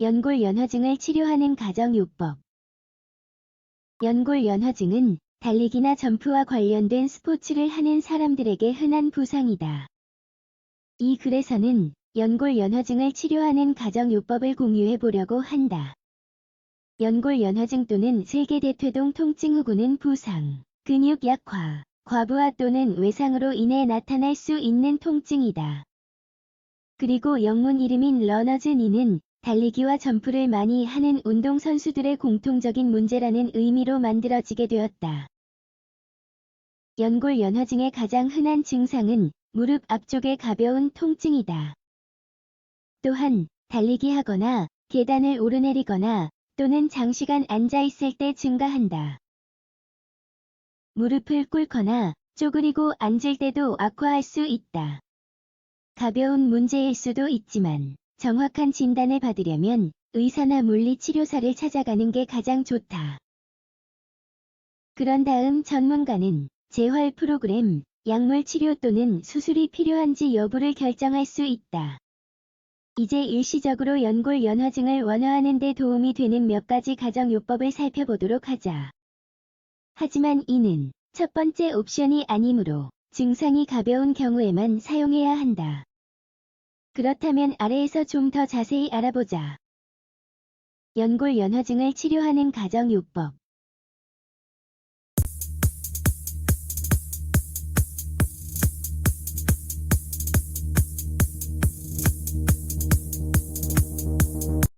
연골연화증을 치료하는 가정요법. 연골연화증은 달리기나 점프와 관련된 스포츠를 하는 사람들에게 흔한 부상이다. 이 글에서는 연골연화증을 치료하는 가정요법을 공유해 보려고 한다. 연골연화증 또는 세계대퇴동 통증 후구는 부상, 근육 약화, 과부하 또는 외상으로 인해 나타날 수 있는 통증이다. 그리고 영문 이름인 러너즈 니는 달리기와 점프를 많이 하는 운동선수들의 공통적인 문제라는 의미로 만들어지게 되었다. 연골 연화증의 가장 흔한 증상은 무릎 앞쪽의 가벼운 통증이다. 또한 달리기 하거나 계단을 오르내리거나 또는 장시간 앉아 있을 때 증가한다. 무릎을 꿇거나 쪼그리고 앉을 때도 악화할 수 있다. 가벼운 문제일 수도 있지만 정확한 진단을 받으려면 의사나 물리치료사를 찾아가는 게 가장 좋다. 그런 다음 전문가는 재활 프로그램, 약물 치료 또는 수술이 필요한지 여부를 결정할 수 있다. 이제 일시적으로 연골 연화증을 완화하는 데 도움이 되는 몇 가지 가정요법을 살펴보도록 하자. 하지만 이는 첫 번째 옵션이 아니므로 증상이 가벼운 경우에만 사용해야 한다. 그렇다면 아래에서 좀 더 자세히 알아보자. 연골 연화증을 치료하는 가정요법.